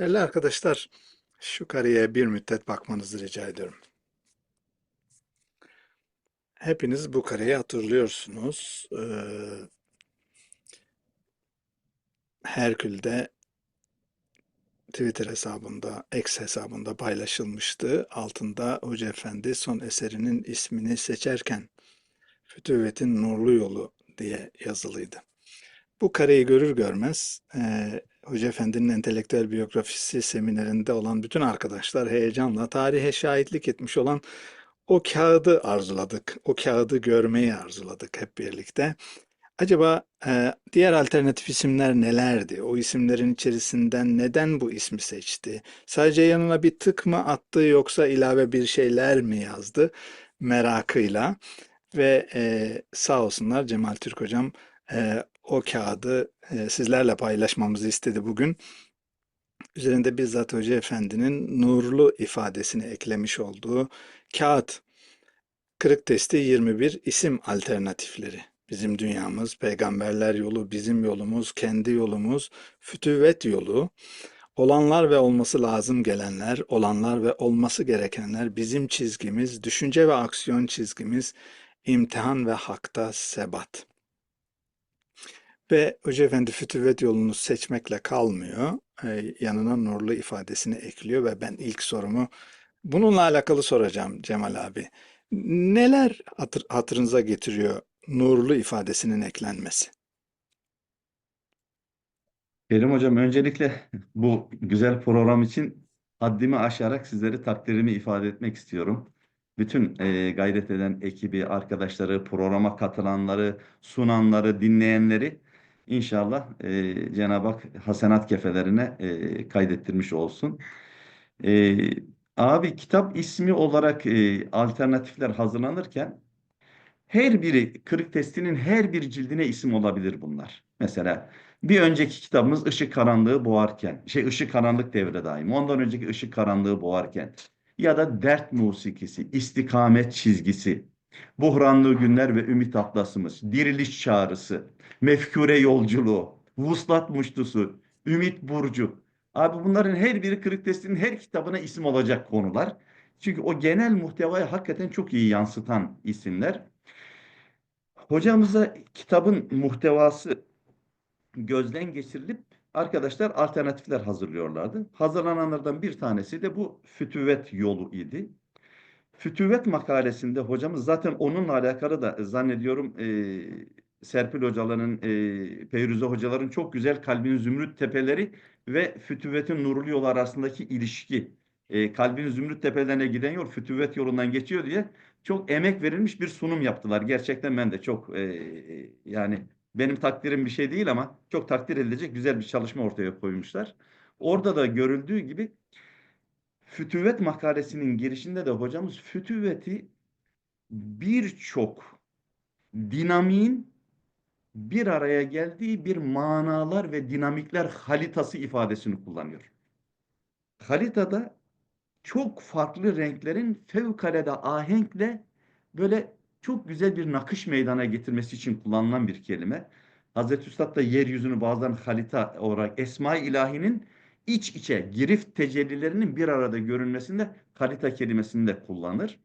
Değerli arkadaşlar, şu kareye bir müddet bakmanızı rica ediyorum. Hepiniz bu kareyi hatırlıyorsunuz. Ee, Herkül'de Twitter hesabında, X hesabında paylaşılmıştı. Altında Hoca Efendi son eserinin ismini seçerken Fütüvvet'in Nurlu Yolu diye yazılıydı. Bu kareyi görür görmez eee Hoca Efendi'nin entelektüel biyografisi seminerinde olan bütün arkadaşlar heyecanla tarihe şahitlik etmiş olan o kağıdı arzuladık. O kağıdı görmeyi arzuladık hep birlikte. Acaba e, diğer alternatif isimler nelerdi? O isimlerin içerisinden neden bu ismi seçti? Sadece yanına bir tık mı attı yoksa ilave bir şeyler mi yazdı? Merakıyla ve e, sağ olsunlar Cemal Türk hocam e, o kağıdı e, sizlerle paylaşmamızı istedi bugün. Üzerinde bizzat Hoca Efendi'nin nurlu ifadesini eklemiş olduğu kağıt. Kırık testi 21 isim alternatifleri. Bizim dünyamız, peygamberler yolu, bizim yolumuz, kendi yolumuz, fütüvvet yolu, olanlar ve olması lazım gelenler, olanlar ve olması gerekenler, bizim çizgimiz, düşünce ve aksiyon çizgimiz, imtihan ve hakta sebat. Ve Hoca Efendi fütüvvet yolunu seçmekle kalmıyor. Ee, yanına nurlu ifadesini ekliyor ve ben ilk sorumu bununla alakalı soracağım Cemal abi. Neler hatır, hatırınıza getiriyor nurlu ifadesinin eklenmesi? Kerim Hocam öncelikle bu güzel program için haddimi aşarak sizleri takdirimi ifade etmek istiyorum. Bütün e, gayret eden ekibi, arkadaşları, programa katılanları, sunanları, dinleyenleri inşallah e, Cenab-ı Hak hasenat kefelerine e, kaydettirmiş olsun. E, abi kitap ismi olarak e, alternatifler hazırlanırken her biri kırık testinin her bir cildine isim olabilir bunlar. Mesela bir önceki kitabımız Işık Karanlığı Boğarken, şey Işık Karanlık Devre Daim. Ondan önceki Işık Karanlığı Boğarken ya da Dert Musikisi, İstikamet Çizgisi, Buhranlı Günler ve Ümit Atlasımız, Diriliş Çağrısı, Mefkure Yolculuğu, Vuslat Muştusu, Ümit Burcu. Abi bunların her biri kırık testinin her kitabına isim olacak konular. Çünkü o genel muhtevayı hakikaten çok iyi yansıtan isimler. Hocamıza kitabın muhtevası gözden geçirilip arkadaşlar alternatifler hazırlıyorlardı. Hazırlananlardan bir tanesi de bu fütüvvet yolu idi. Fütüvvet makalesinde hocamız zaten onunla alakalı da zannediyorum e, Serpil hocaların, e, Peyruze hocaların çok güzel kalbin zümrüt tepeleri ve fütüvvetin nurlu yolu arasındaki ilişki. E, kalbin zümrüt tepelerine giden yol fütüvvet yolundan geçiyor diye çok emek verilmiş bir sunum yaptılar. Gerçekten ben de çok e, yani benim takdirim bir şey değil ama çok takdir edilecek güzel bir çalışma ortaya koymuşlar. Orada da görüldüğü gibi fütüvvet makalesinin girişinde de hocamız fütüvveti birçok dinamiğin bir araya geldiği bir manalar ve dinamikler halitası ifadesini kullanıyor. Halitada çok farklı renklerin fevkalade ahenkle böyle çok güzel bir nakış meydana getirmesi için kullanılan bir kelime. Hazreti Üstad da yeryüzünü bazen halita olarak Esma-i İlahi'nin iç içe girift tecellilerinin bir arada görünmesinde halita kelimesini de kullanır.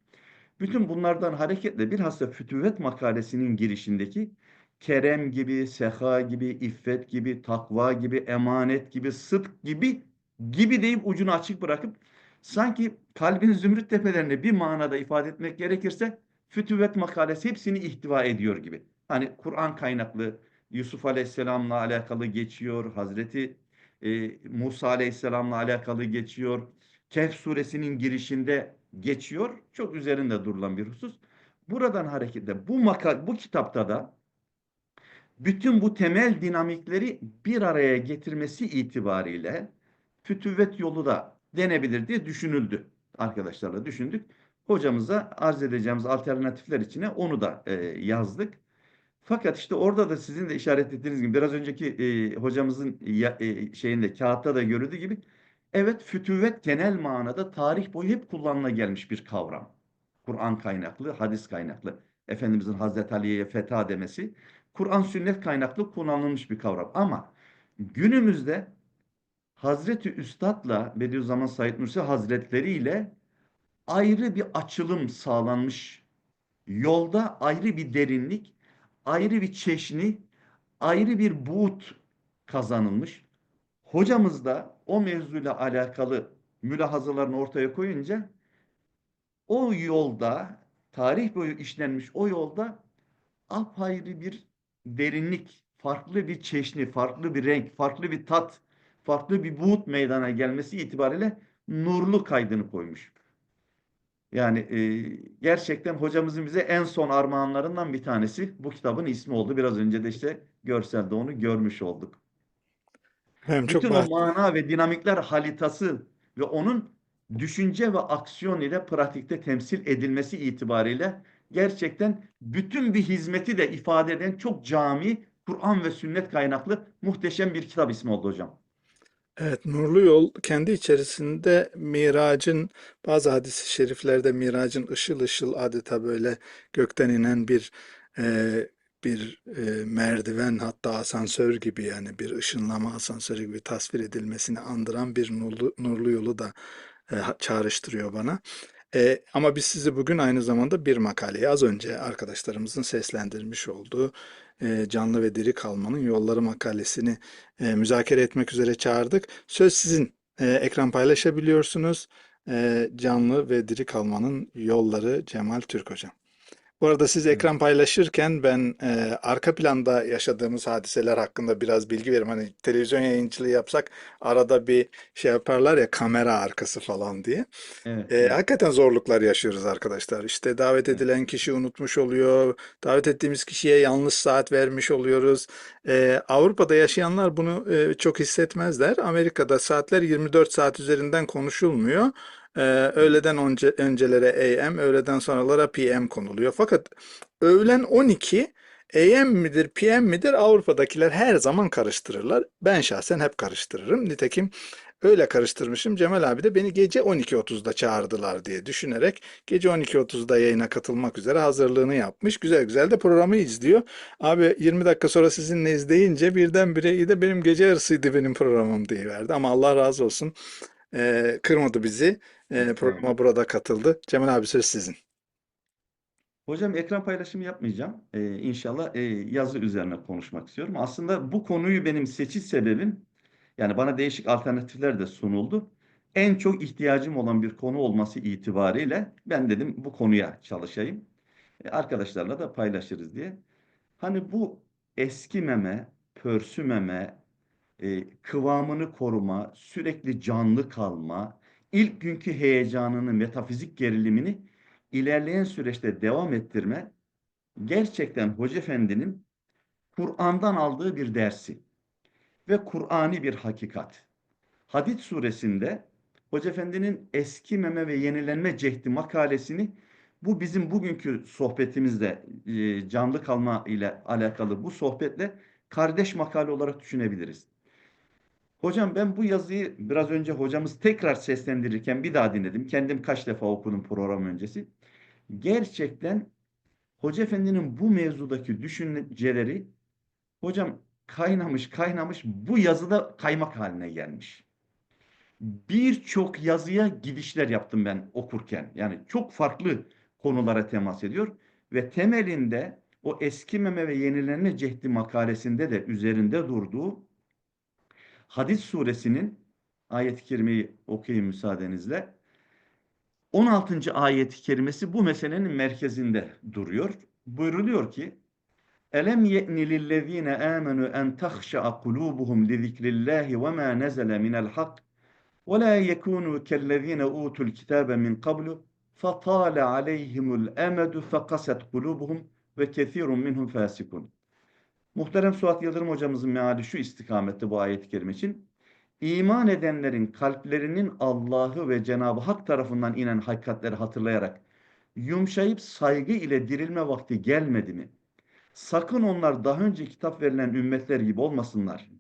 Bütün bunlardan hareketle bilhassa fütüvvet makalesinin girişindeki kerem gibi, seha gibi, iffet gibi, takva gibi, emanet gibi, sıdk gibi gibi deyip ucunu açık bırakıp sanki kalbin zümrüt tepelerinde bir manada ifade etmek gerekirse fütüvvet makalesi hepsini ihtiva ediyor gibi. Hani Kur'an kaynaklı Yusuf Aleyhisselam'la alakalı geçiyor. Hazreti e, Musa Aleyhisselam'la alakalı geçiyor. Kehf suresinin girişinde geçiyor. Çok üzerinde durulan bir husus. Buradan hareketle bu makal bu kitapta da bütün bu temel dinamikleri bir araya getirmesi itibariyle fütüvvet yolu da denebilir diye düşünüldü. Arkadaşlarla düşündük. Hocamıza arz edeceğimiz alternatifler içine onu da e, yazdık. Fakat işte orada da sizin de işaret ettiğiniz gibi biraz önceki e, hocamızın e, şeyinde kağıtta da görüldüğü gibi evet fütüvvet genel manada tarih boyu hep kullanıla gelmiş bir kavram. Kur'an kaynaklı, hadis kaynaklı. Efendimizin Hazreti Ali'ye feta demesi Kur'an sünnet kaynaklı kullanılmış bir kavram. Ama günümüzde Hazreti Üstad'la Bediüzzaman Said Nursi Hazretleri ile ayrı bir açılım sağlanmış. Yolda ayrı bir derinlik, ayrı bir çeşni, ayrı bir buğut kazanılmış. Hocamız da o mevzuyla alakalı mülahazalarını ortaya koyunca o yolda tarih boyu işlenmiş o yolda apayrı bir derinlik, farklı bir çeşni, farklı bir renk, farklı bir tat, farklı bir buğut meydana gelmesi itibariyle nurlu kaydını koymuş. Yani e, gerçekten hocamızın bize en son armağanlarından bir tanesi bu kitabın ismi oldu. Biraz önce de işte görselde onu görmüş olduk. Çok Bütün o baht- mana ve dinamikler halitası ve onun düşünce ve aksiyon ile pratikte temsil edilmesi itibariyle gerçekten bütün bir hizmeti de ifade eden çok cami, Kur'an ve sünnet kaynaklı muhteşem bir kitap ismi oldu hocam. Evet, Nurlu Yol kendi içerisinde Mirac'ın bazı hadis-i şeriflerde Mirac'ın ışıl ışıl adeta böyle gökten inen bir e, bir e, merdiven hatta asansör gibi yani bir ışınlama asansörü gibi tasvir edilmesini andıran bir nurlu, nurlu yolu da e, çağrıştırıyor bana. E, ama biz sizi bugün aynı zamanda bir makaleyi az önce arkadaşlarımızın seslendirmiş olduğu e, Canlı ve Diri Kalmanın Yolları makalesini e, müzakere etmek üzere çağırdık. Söz sizin. E, ekran paylaşabiliyorsunuz. E, canlı ve diri kalmanın yolları Cemal Türk Hocam. Bu arada siz ekran paylaşırken ben e, arka planda yaşadığımız hadiseler hakkında biraz bilgi veririm. Hani televizyon yayıncılığı yapsak arada bir şey yaparlar ya kamera arkası falan diye. Evet, E, evet, hakikaten zorluklar yaşıyoruz arkadaşlar. İşte davet edilen kişi unutmuş oluyor. Davet ettiğimiz kişiye yanlış saat vermiş oluyoruz. E, Avrupa'da yaşayanlar bunu e, çok hissetmezler. Amerika'da saatler 24 saat üzerinden konuşulmuyor. E, öğleden önce, öncelere AM, öğleden sonralara PM konuluyor. Fakat öğlen 12 AM midir, PM midir Avrupa'dakiler her zaman karıştırırlar. Ben şahsen hep karıştırırım. Nitekim Öyle karıştırmışım. Cemal abi de beni gece 12.30'da çağırdılar diye düşünerek gece 12.30'da yayına katılmak üzere hazırlığını yapmış. Güzel güzel de programı izliyor. Abi 20 dakika sonra sizinle izleyince birdenbire iyi de benim gece yarısıydı benim programım diye verdi. Ama Allah razı olsun. Ee, kırmadı bizi. Ee, Evet. programa burada katıldı. Cemal abi söz sizin. Hocam ekran paylaşımı yapmayacağım. Ee, inşallah e, yazı üzerine konuşmak istiyorum. Aslında bu konuyu benim seçiş sebebim yani bana değişik alternatifler de sunuldu. En çok ihtiyacım olan bir konu olması itibariyle ben dedim bu konuya çalışayım. E, arkadaşlarla da paylaşırız diye. Hani bu eskimeme, pörsümeme, e, kıvamını koruma, sürekli canlı kalma, ilk günkü heyecanını, metafizik gerilimini ilerleyen süreçte devam ettirme gerçekten Hoca Efendi'nin Kur'an'dan aldığı bir dersi ve Kur'ani bir hakikat. Hadid suresinde Hoca Efendi'nin eskimeme ve yenilenme cehdi makalesini bu bizim bugünkü sohbetimizde e, canlı kalma ile alakalı bu sohbetle kardeş makale olarak düşünebiliriz. Hocam ben bu yazıyı biraz önce hocamız tekrar seslendirirken bir daha dinledim. Kendim kaç defa okudum program öncesi. Gerçekten Hoca Efendi'nin bu mevzudaki düşünceleri hocam kaynamış kaynamış bu yazıda kaymak haline gelmiş. Birçok yazıya gidişler yaptım ben okurken. Yani çok farklı konulara temas ediyor ve temelinde o eskimeme ve yenilenme cehdi makalesinde de üzerinde durduğu Hadis suresinin ayet-i kerimeyi okuyayım müsaadenizle. 16. ayet-i kerimesi bu meselenin merkezinde duruyor. Buyruluyor ki Elem ye'ni lillezine amenu en tahşa'a kulubuhum li zikrillahi ve ma nezele minel hak ve la yekunu kellezine utul kitabe min qablu fatale aleyhimul emedu fekaset kulubuhum ve kesirun minhum fasikun. Muhterem Suat Yıldırım hocamızın meali şu istikamette bu ayet-i kerime için. İman edenlerin kalplerinin Allah'ı ve Cenab-ı Hak tarafından inen hakikatleri hatırlayarak yumuşayıp saygı ile dirilme vakti gelmedi mi? Sakın onlar daha önce kitap verilen ümmetler gibi olmasınlar.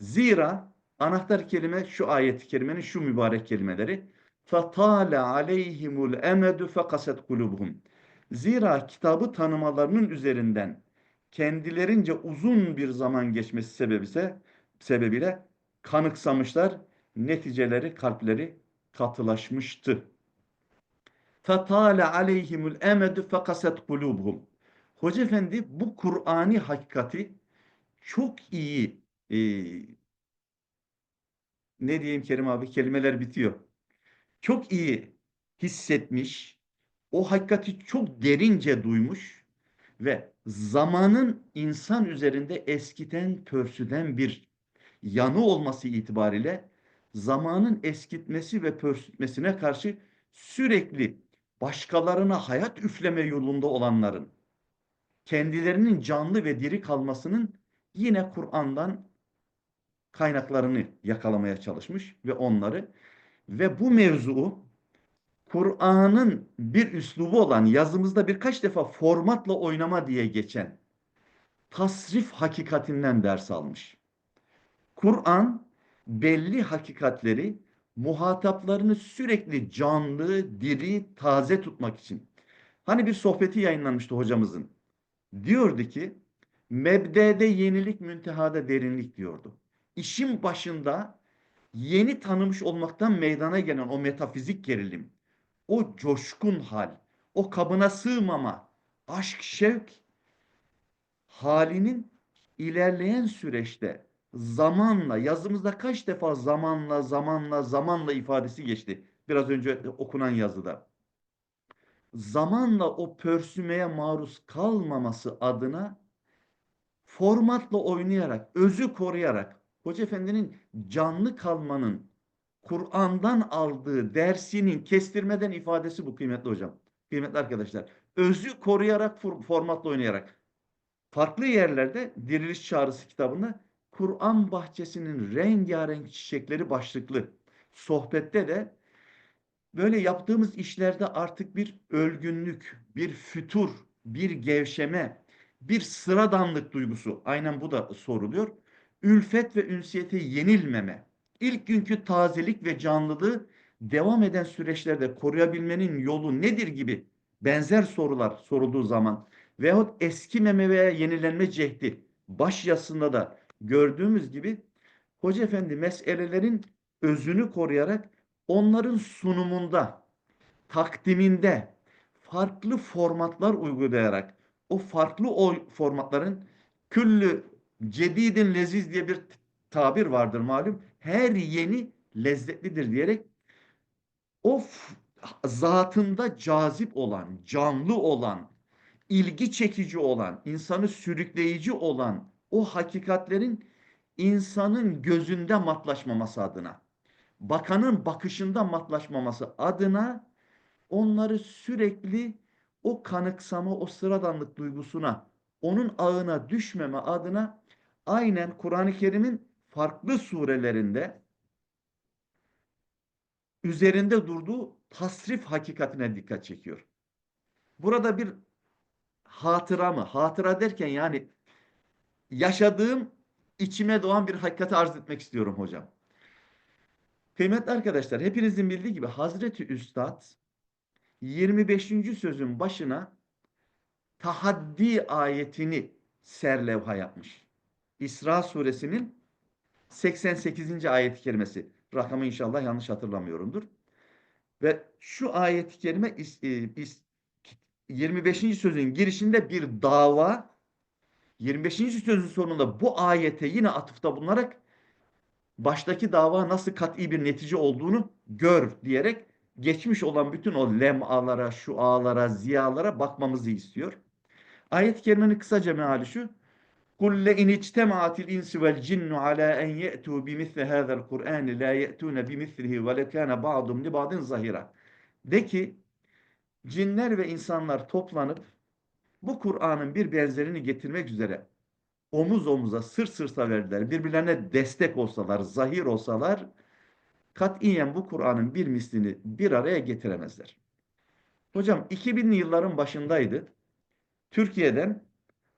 Zira anahtar kelime şu ayet-i kerimenin şu mübarek kelimeleri. فَطَالَ عَلَيْهِمُ الْاَمَدُ فَقَسَتْ قُلُوبُهُم Zira kitabı tanımalarının üzerinden kendilerince uzun bir zaman geçmesi sebebise sebebiyle kanıksamışlar. Neticeleri kalpleri katılaşmıştı. Fatale aleyhimul emedü fekaset kulubhum. Hoca efendi bu Kur'an'i hakikati çok iyi e, ne diyeyim Kerim abi kelimeler bitiyor. Çok iyi hissetmiş. O hakikati çok derince duymuş ve zamanın insan üzerinde eskiten, pörsüden bir yanı olması itibariyle zamanın eskitmesi ve pörsütmesine karşı sürekli başkalarına hayat üfleme yolunda olanların kendilerinin canlı ve diri kalmasının yine Kur'an'dan kaynaklarını yakalamaya çalışmış ve onları ve bu mevzuu Kur'an'ın bir üslubu olan yazımızda birkaç defa formatla oynama diye geçen tasrif hakikatinden ders almış. Kur'an belli hakikatleri muhataplarını sürekli canlı, diri, taze tutmak için. Hani bir sohbeti yayınlanmıştı hocamızın. Diyordu ki mebdede yenilik, müntehada derinlik diyordu. İşin başında yeni tanımış olmaktan meydana gelen o metafizik gerilim, o coşkun hal, o kabına sığmama, aşk, şevk halinin ilerleyen süreçte zamanla, yazımızda kaç defa zamanla, zamanla, zamanla ifadesi geçti. Biraz önce okunan yazıda. Zamanla o pörsümeye maruz kalmaması adına formatla oynayarak, özü koruyarak, Hoca Efendi'nin canlı kalmanın Kur'an'dan aldığı dersinin kestirmeden ifadesi bu kıymetli hocam. Kıymetli arkadaşlar. Özü koruyarak, formatla oynayarak. Farklı yerlerde Diriliş Çağrısı kitabında Kur'an bahçesinin rengarenk çiçekleri başlıklı sohbette de böyle yaptığımız işlerde artık bir ölgünlük, bir fütur, bir gevşeme, bir sıradanlık duygusu. Aynen bu da soruluyor. Ülfet ve ünsiyete yenilmeme, ilk günkü tazelik ve canlılığı devam eden süreçlerde koruyabilmenin yolu nedir gibi benzer sorular sorulduğu zaman veyahut eskimeme veya yenilenme cehdi baş yazısında da gördüğümüz gibi Hoca Efendi meselelerin özünü koruyarak onların sunumunda, takdiminde farklı formatlar uygulayarak o farklı o formatların küllü cedidin leziz diye bir tabir vardır malum. Her yeni lezzetlidir diyerek o zatında cazip olan, canlı olan, ilgi çekici olan, insanı sürükleyici olan o hakikatlerin insanın gözünde matlaşmaması adına, bakanın bakışında matlaşmaması adına onları sürekli o kanıksama, o sıradanlık duygusuna, onun ağına düşmeme adına aynen Kur'an-ı Kerim'in farklı surelerinde üzerinde durduğu tasrif hakikatine dikkat çekiyor. Burada bir hatıra mı? Hatıra derken yani yaşadığım içime doğan bir hakikati arz etmek istiyorum hocam. Kıymetli arkadaşlar hepinizin bildiği gibi Hazreti Üstad 25. sözün başına tahaddi ayetini serlevha yapmış. İsra suresinin 88. ayet-i kerimesi. Rakamı inşallah yanlış hatırlamıyorumdur. Ve şu ayet-i kerime 25. E, sözün girişinde bir dava 25. sözün sonunda bu ayete yine atıfta bulunarak baştaki dava nasıl kat'i bir netice olduğunu gör diyerek geçmiş olan bütün o lemalara, şualara, ziyalara bakmamızı istiyor. Ayet-i kerimenin kısaca meali şu. قُلْ لَاِنْ اِجْتَمَعَتِ الْاِنْسِ وَالْجِنُّ عَلَى اَنْ يَأْتُوا بِمِثْلِ هَذَا الْقُرْآنِ لَا يَأْتُونَ بِمِثْلِهِ وَلَكَانَ بَعْضُمْ لِبَعْضٍ زَهِيرًا De ki, cinler ve insanlar toplanıp bu Kur'an'ın bir benzerini getirmek üzere omuz omuza, sırt sırta verdiler. Birbirlerine destek olsalar, zahir olsalar katiyen bu Kur'an'ın bir mislini bir araya getiremezler. Hocam 2000'li yılların başındaydı. Türkiye'den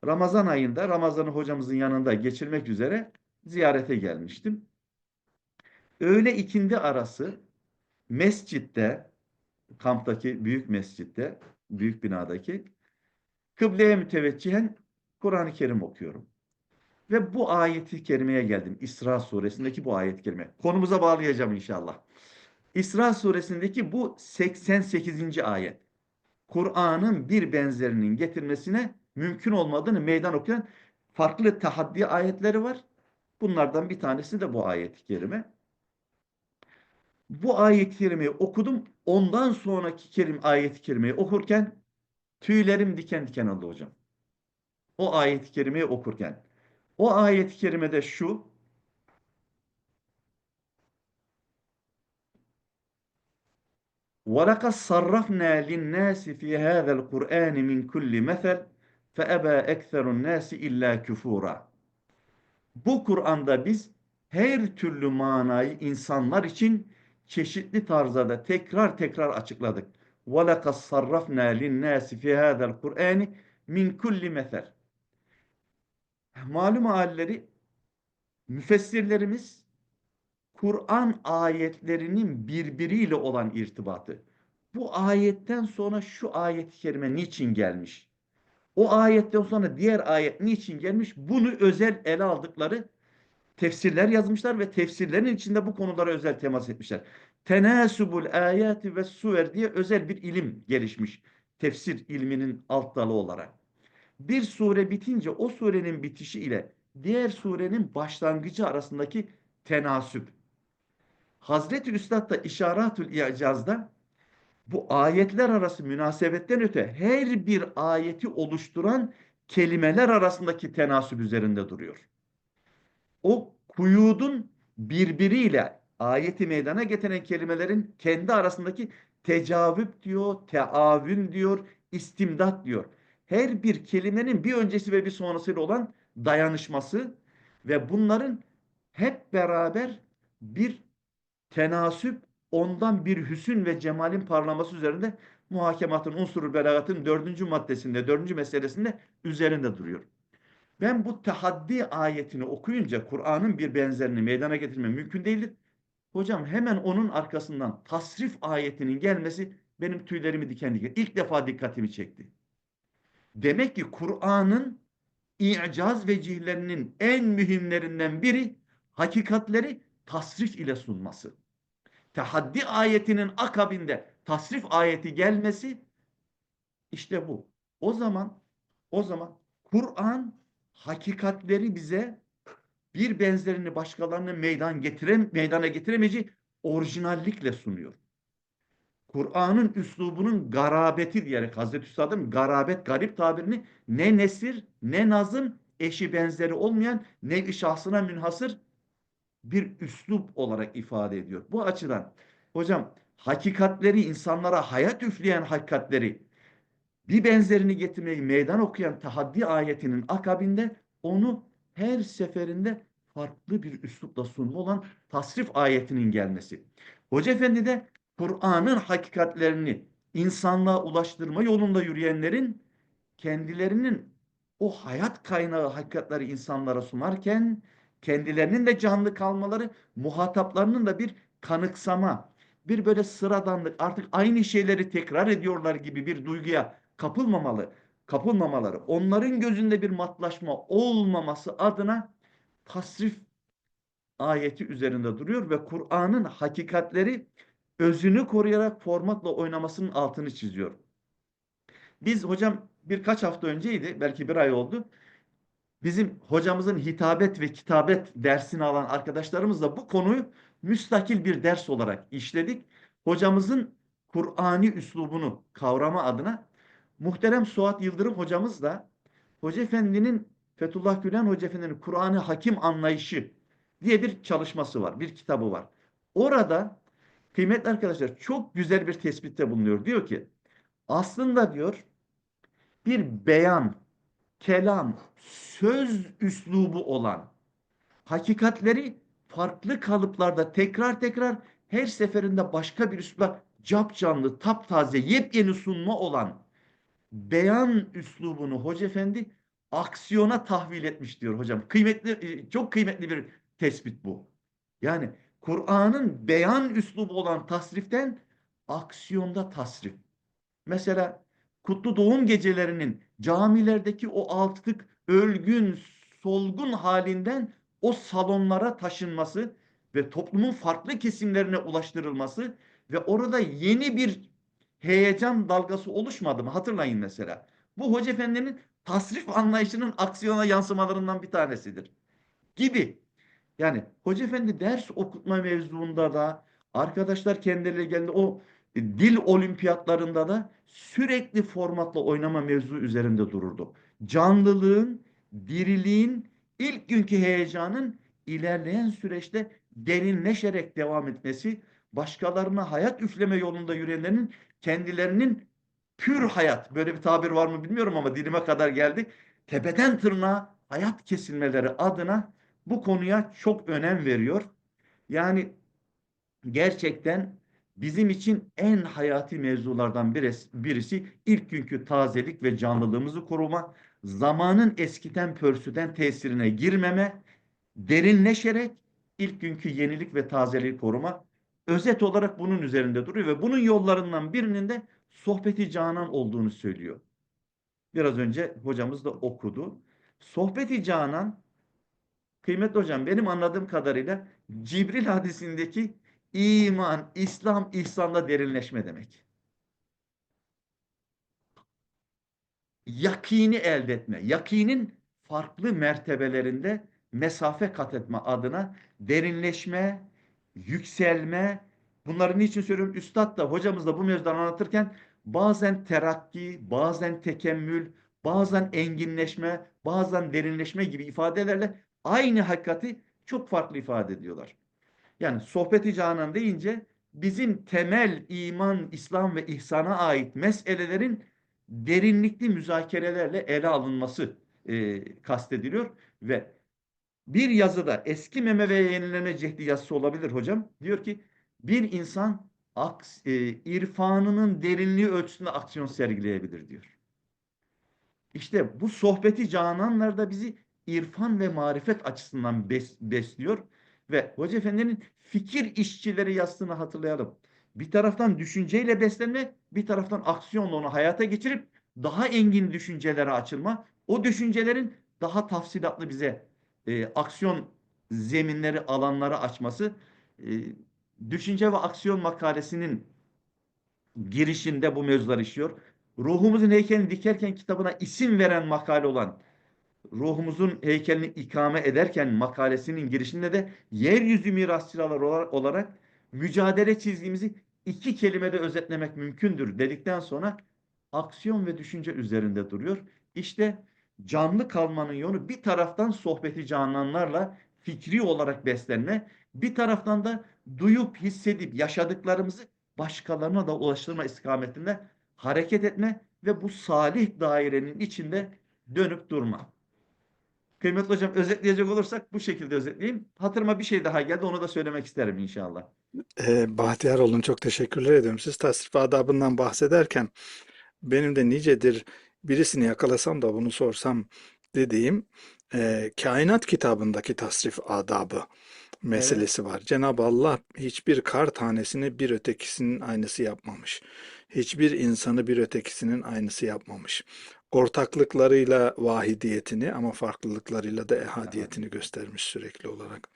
Ramazan ayında Ramazan'ı hocamızın yanında geçirmek üzere ziyarete gelmiştim. Öğle ikindi arası mescitte, kamptaki büyük mescitte, büyük binadaki kıbleye müteveccihen Kur'an-ı Kerim okuyorum. Ve bu ayeti kerimeye geldim. İsra suresindeki bu ayet-i kerime. Konumuza bağlayacağım inşallah. İsra suresindeki bu 88. ayet. Kur'an'ın bir benzerinin getirmesine mümkün olmadığını meydan okuyan farklı tahaddi ayetleri var. Bunlardan bir tanesi de bu ayet-i kerime. Bu ayet-i kerimeyi okudum. Ondan sonraki kerim ayet-i kerimeyi okurken tüylerim diken diken oldu hocam. O ayet-i kerimeyi okurken. O ayet-i kerimede şu وَلَقَدْ صَرَّفْنَا لِلنَّاسِ فِي هَذَا الْقُرْآنِ مِنْ كُلِّ مَثَلٍ فَأَبَى أَكْثَرُ النَّاسِ إِلَّا كُفُورًا Bu Kur'an'da biz her türlü manayı insanlar için çeşitli tarzda tekrar tekrar açıkladık. وَلَقَدْ صَرَّفْنَا لِلنَّاسِ فِي هَذَا الْقُرْآنِ مِنْ كُلِّ مَثَلٍ Malum halleri müfessirlerimiz Kur'an ayetlerinin birbiriyle olan irtibatı. Bu ayetten sonra şu ayet-i kerime niçin gelmiş? O ayetten sonra diğer ayet niçin gelmiş? Bunu özel ele aldıkları tefsirler yazmışlar ve tefsirlerin içinde bu konulara özel temas etmişler. Tenasubul ayati ve suver diye özel bir ilim gelişmiş. Tefsir ilminin alt dalı olarak. Bir sure bitince o surenin bitişi ile diğer surenin başlangıcı arasındaki tenasüp. Hazreti Üstad da İşaratül İcaz'da bu ayetler arası münasebetten öte her bir ayeti oluşturan kelimeler arasındaki tenasüp üzerinde duruyor. O kuyudun birbiriyle ayeti meydana getiren kelimelerin kendi arasındaki tecavüp diyor, teavün diyor, istimdat diyor. Her bir kelimenin bir öncesi ve bir sonrasıyla olan dayanışması ve bunların hep beraber bir tenasüp ondan bir hüsün ve cemalin parlaması üzerinde muhakematın unsuru belagatın dördüncü maddesinde, dördüncü meselesinde üzerinde duruyor. Ben bu tehaddi ayetini okuyunca Kur'an'ın bir benzerini meydana getirme mümkün değildir. Hocam hemen onun arkasından tasrif ayetinin gelmesi benim tüylerimi diken diken. İlk defa dikkatimi çekti. Demek ki Kur'an'ın i'caz vecihlerinin en mühimlerinden biri hakikatleri tasrif ile sunması. Tehaddi ayetinin akabinde tasrif ayeti gelmesi işte bu. O zaman o zaman Kur'an hakikatleri bize bir benzerini başkalarına meydan getirem meydana getiremeyeceği orijinallikle sunuyor. Kur'an'ın üslubunun garabeti diyerek Hazreti Üstad'ın garabet, garip tabirini ne nesir, ne nazım, eşi benzeri olmayan, ne şahsına münhasır bir üslup olarak ifade ediyor. Bu açıdan hocam hakikatleri insanlara hayat üfleyen hakikatleri bir benzerini getirmeyi meydan okuyan tahaddi ayetinin akabinde onu her seferinde farklı bir üslupla sunma olan tasrif ayetinin gelmesi. Hoca Efendi de Kur'an'ın hakikatlerini insanlığa ulaştırma yolunda yürüyenlerin kendilerinin o hayat kaynağı hakikatleri insanlara sunarken kendilerinin de canlı kalmaları, muhataplarının da bir kanıksama, bir böyle sıradanlık, artık aynı şeyleri tekrar ediyorlar gibi bir duyguya kapılmamalı, kapılmamaları, onların gözünde bir matlaşma olmaması adına tasrif ayeti üzerinde duruyor ve Kur'an'ın hakikatleri özünü koruyarak formatla oynamasının altını çiziyor. Biz hocam birkaç hafta önceydi, belki bir ay oldu. Bizim hocamızın hitabet ve kitabet dersini alan arkadaşlarımızla bu konuyu müstakil bir ders olarak işledik. Hocamızın Kur'ani üslubunu kavrama adına muhterem Suat Yıldırım hocamız da Hoca Efendi'nin Fethullah Gülen Hoca Efendi'nin Kur'an'ı hakim anlayışı diye bir çalışması var, bir kitabı var. Orada kıymetli arkadaşlar çok güzel bir tespitte bulunuyor. Diyor ki aslında diyor bir beyan, kelam, söz üslubu olan hakikatleri farklı kalıplarda tekrar tekrar her seferinde başka bir üslupla cap canlı, taptaze, yepyeni sunma olan beyan üslubunu Hoca Efendi aksiyona tahvil etmiş diyor hocam. Kıymetli, çok kıymetli bir tespit bu. Yani Kur'an'ın beyan üslubu olan tasriften aksiyonda tasrif. Mesela kutlu doğum gecelerinin camilerdeki o altlık ölgün solgun halinden o salonlara taşınması ve toplumun farklı kesimlerine ulaştırılması ve orada yeni bir heyecan dalgası oluşmadı mı? Hatırlayın mesela. Bu Hoca Efendi'nin tasrif anlayışının aksiyona yansımalarından bir tanesidir. Gibi. Yani Hoca Efendi ders okutma mevzuunda da arkadaşlar kendileri geldi o dil olimpiyatlarında da sürekli formatla oynama mevzu üzerinde dururdu. Canlılığın, diriliğin, ilk günkü heyecanın ilerleyen süreçte derinleşerek devam etmesi, başkalarına hayat üfleme yolunda yürüyenlerin kendilerinin pür hayat, böyle bir tabir var mı bilmiyorum ama dilime kadar geldi. Tepeden tırnağa hayat kesilmeleri adına bu konuya çok önem veriyor. Yani gerçekten bizim için en hayati mevzulardan birisi, ilk günkü tazelik ve canlılığımızı koruma, zamanın eskiden pörsüden tesirine girmeme, derinleşerek ilk günkü yenilik ve tazeliği koruma. Özet olarak bunun üzerinde duruyor ve bunun yollarından birinin de sohbeti canan olduğunu söylüyor. Biraz önce hocamız da okudu. Sohbeti canan kıymetli hocam benim anladığım kadarıyla Cibril hadisindeki iman, İslam, ihsanla derinleşme demek. Yakini elde etme. Yakinin farklı mertebelerinde mesafe kat etme adına derinleşme, yükselme. Bunları niçin söylüyorum? Üstad da hocamız da bu mevzudan anlatırken bazen terakki, bazen tekemmül, bazen enginleşme, bazen derinleşme gibi ifadelerle aynı hakikati çok farklı ifade ediyorlar. Yani sohbeti canan deyince bizim temel iman, İslam ve ihsana ait meselelerin derinlikli müzakerelerle ele alınması e, kastediliyor ve bir yazıda eski meme ve yenileme cehdi yazısı olabilir hocam. Diyor ki bir insan aks, e, irfanının derinliği ölçüsünde aksiyon sergileyebilir diyor. İşte bu sohbeti cananlar da bizi irfan ve marifet açısından bes, besliyor. Ve Hoca Efendi'nin fikir işçileri yazısını hatırlayalım. Bir taraftan düşünceyle beslenme, bir taraftan aksiyonla onu hayata geçirip daha engin düşüncelere açılma. O düşüncelerin daha tafsilatlı bize e, aksiyon zeminleri, alanları açması. E, düşünce ve aksiyon makalesinin girişinde bu mevzular işiyor. Ruhumuzun heykelini dikerken kitabına isim veren makale olan ruhumuzun heykelini ikame ederken makalesinin girişinde de yeryüzü mirasçılar olarak mücadele çizgimizi iki kelimede özetlemek mümkündür dedikten sonra aksiyon ve düşünce üzerinde duruyor. İşte canlı kalmanın yolu bir taraftan sohbeti canlananlarla fikri olarak beslenme, bir taraftan da duyup hissedip yaşadıklarımızı başkalarına da ulaştırma istikametinde hareket etme ve bu salih dairenin içinde dönüp durma. Kıymetli hocam özetleyecek olursak bu şekilde özetleyeyim. Hatırıma bir şey daha geldi onu da söylemek isterim inşallah. Ee, Bahtiyar olun çok teşekkürler ediyorum. Siz tasrif adabından bahsederken benim de nicedir birisini yakalasam da bunu sorsam dediğim e, kainat kitabındaki tasrif adabı meselesi var. Cenab-ı Allah hiçbir kar tanesini bir ötekisinin aynısı yapmamış. Hiçbir insanı bir ötekisinin aynısı yapmamış. Ortaklıklarıyla vahidiyetini ama farklılıklarıyla da ehadiyetini göstermiş sürekli olarak.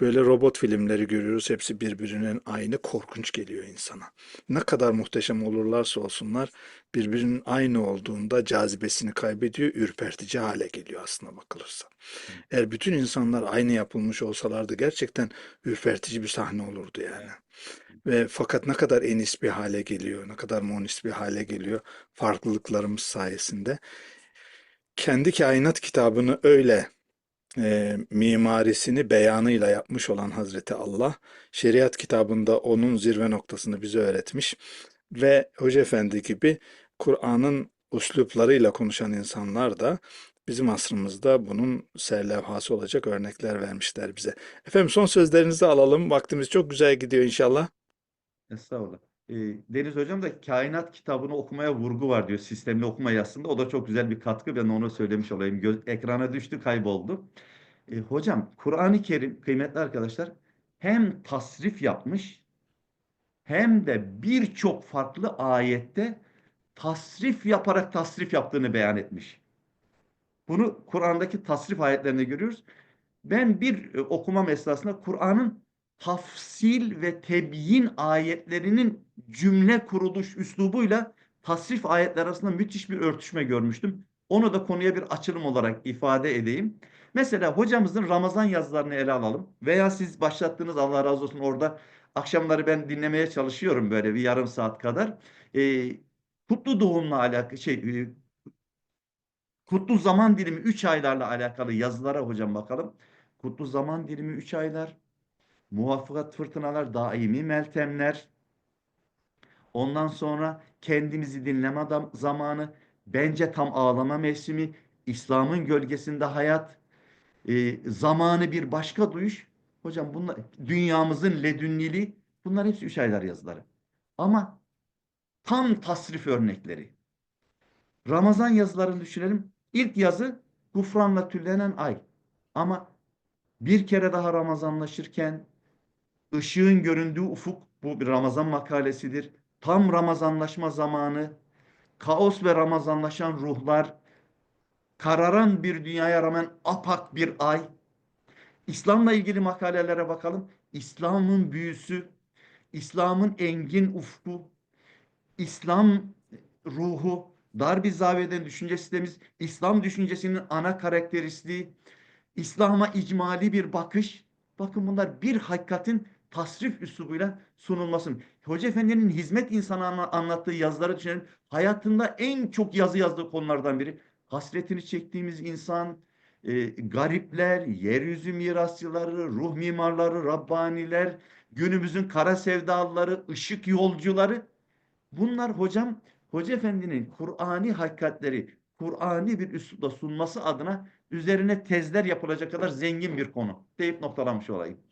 Böyle robot filmleri görüyoruz. Hepsi birbirinin aynı korkunç geliyor insana. Ne kadar muhteşem olurlarsa olsunlar birbirinin aynı olduğunda cazibesini kaybediyor, ürpertici hale geliyor aslına bakılırsa. Eğer bütün insanlar aynı yapılmış olsalardı gerçekten ürpertici bir sahne olurdu yani. Ve fakat ne kadar enis bir hale geliyor, ne kadar monis bir hale geliyor farklılıklarımız sayesinde. Kendi kainat kitabını öyle e, mimarisini beyanıyla yapmış olan Hazreti Allah, şeriat kitabında onun zirve noktasını bize öğretmiş ve Hoca Efendi gibi Kur'an'ın usluplarıyla konuşan insanlar da bizim asrımızda bunun serlevhası olacak örnekler vermişler bize. Efendim son sözlerinizi alalım. Vaktimiz çok güzel gidiyor inşallah. Estağfurullah. E, Deniz Hocam da kainat kitabını okumaya vurgu var diyor sistemli okuma yazısında. O da çok güzel bir katkı. Ben onu söylemiş olayım. Göz, ekrana düştü kayboldu. E, hocam Kur'an-ı Kerim kıymetli arkadaşlar hem tasrif yapmış hem de birçok farklı ayette tasrif yaparak tasrif yaptığını beyan etmiş. Bunu Kur'an'daki tasrif ayetlerinde görüyoruz. Ben bir e, okumam esnasında Kur'an'ın tafsil ve tebyin ayetlerinin cümle kuruluş üslubuyla tasrif ayetler arasında müthiş bir örtüşme görmüştüm. Onu da konuya bir açılım olarak ifade edeyim. Mesela hocamızın Ramazan yazılarını ele alalım. Veya siz başlattığınız Allah razı olsun orada akşamları ben dinlemeye çalışıyorum böyle bir yarım saat kadar. Ee, kutlu doğumla alakalı şey e, kutlu zaman dilimi 3 aylarla alakalı yazılara hocam bakalım. Kutlu zaman dilimi 3 aylar. Muvaffakat fırtınalar, daimi meltemler. Ondan sonra kendimizi dinleme zamanı, bence tam ağlama mevsimi, İslam'ın gölgesinde hayat, e, zamanı bir başka duyuş. Hocam bunlar dünyamızın ledünniliği bunlar hepsi üç aylar yazıları. Ama tam tasrif örnekleri. Ramazan yazılarını düşünelim. İlk yazı gufranla tüllenen ay. Ama bir kere daha Ramazanlaşırken ışığın göründüğü ufuk bu bir Ramazan makalesidir. Tam Ramazanlaşma zamanı, kaos ve Ramazanlaşan ruhlar, kararan bir dünyaya rağmen apak bir ay. İslam'la ilgili makalelere bakalım. İslam'ın büyüsü, İslam'ın engin ufku, İslam ruhu, dar bir zaviyeden düşünce sistemimiz, İslam düşüncesinin ana karakteristiği, İslam'a icmali bir bakış. Bakın bunlar bir hakikatin tasrif üslubuyla sunulması. Hoca Efendi'nin hizmet insanı anla- anlattığı yazıları düşünelim. Hayatında en çok yazı yazdığı konulardan biri. Hasretini çektiğimiz insan, e, garipler, yeryüzü mirasçıları, ruh mimarları, Rabbaniler, günümüzün kara sevdalıları, ışık yolcuları. Bunlar hocam, Hoca Efendi'nin Kur'ani hakikatleri, Kur'ani bir üslupla sunması adına üzerine tezler yapılacak kadar zengin bir konu deyip noktalamış olayım.